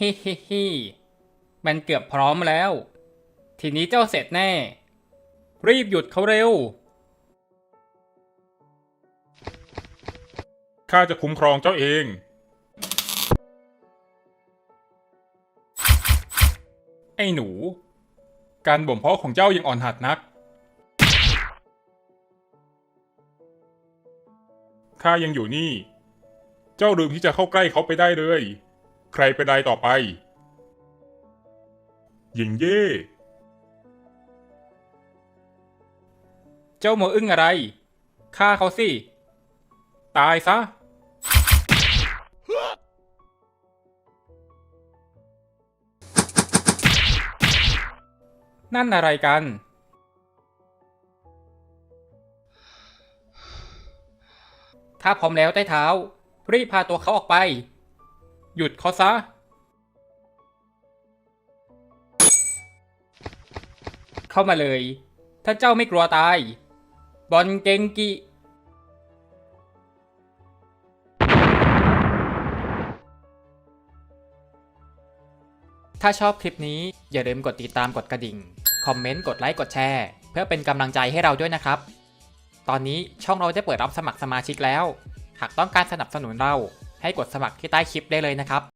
ฮิฮิฮิมันเกือบพร้อมแล้ว ทีนี้เจ้าเสร็จแน่ รีบหยุดเขาเร็ว ข้าจะคุ้มครองเจ้าเอง ไอ้หนู การบ่มเพาะของเจ้ายังอ่อนหัดนัก ข้ายังอยู่นี่ เจ้าลืมที่จะเข้าใกล้เขาไปได้เลย ใครเป็นใดต่อไป หญิงเย่ เจ้าโมวอึ้งอะไรฆ่าเขาสิ ตายซะ นั่นอะไรกัน ถ้าพร้อมแล้วใต้เท้า รีบพาตัวเขาออกไป หยุดเขาซะ เข้ามาเลย ถ้าเจ้าไม่กลัวตาย บอลเกงกิ ถ้าชอบคลิปนี้อย่าลืมกดติดตามกดกระดิ่ง คอมเมนต์ กดไลค์ กดแชร์ เพื่อเป็นกำลังใจให้เราด้วยนะครับ ตอนนี้ช่องเราได้เปิดรับสมัครสมาชิกแล้ว หากต้องการสนับสนุนเรา ให้กดสมัครที่ใต้คลิปได้เลยนะครับ